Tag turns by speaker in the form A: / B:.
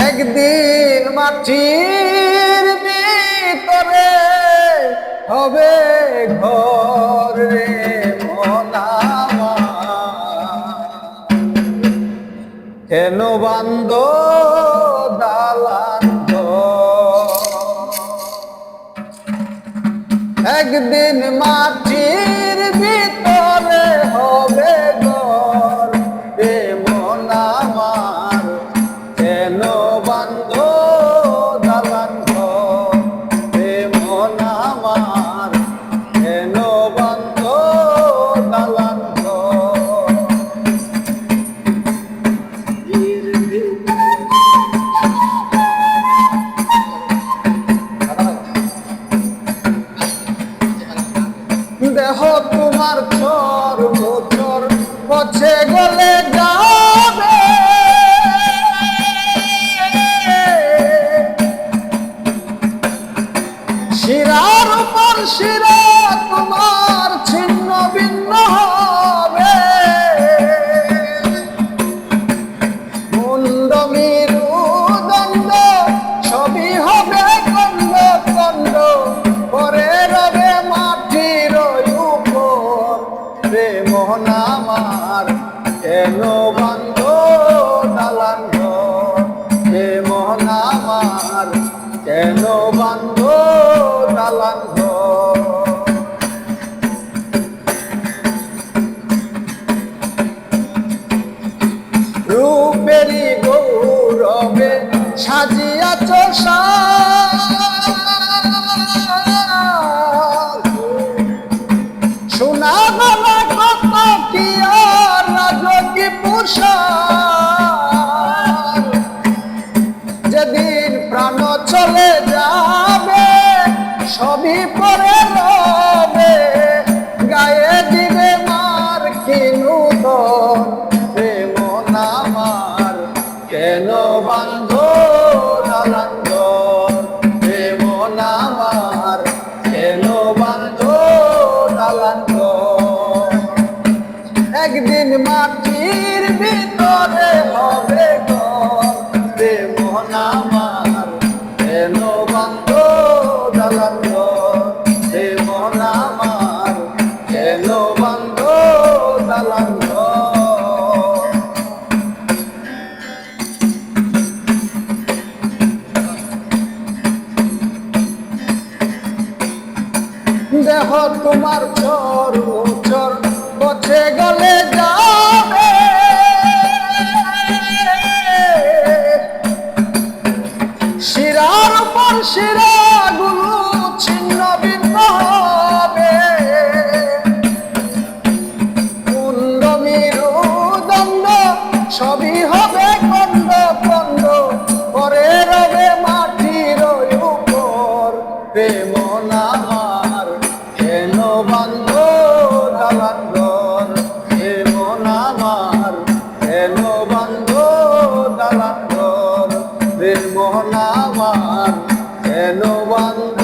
A: একদিন মাটির ভিতরে হবে ঘর কেন বান্দ দালান? একদিন মাটির ভিতরে হবে সাজিয়াছ সোনা গলা কত কি আর রাজকি যেদিন প্রাণ চলে যাবে, সবই পরে রবে। গায়ে দিবে মার কিনু একদিন মাটির ভিতরে হবে বন্ধ দালান রে মনামার কেন বন্ধ দেহ তোমার চর চর পথে গলে যাবে। শিরার পর শিরাগুলো ছিন্ন ভিন্ন হবে। কুন্ড মিরু দণ্ড সবই হবে কন্দ কন্দ পরে রবে মাটির উপর। প্রেম নামার কেন বান্ধ আমার এলো বান্ধ দালান ঘর প্রেম আমার এলো বান্ধ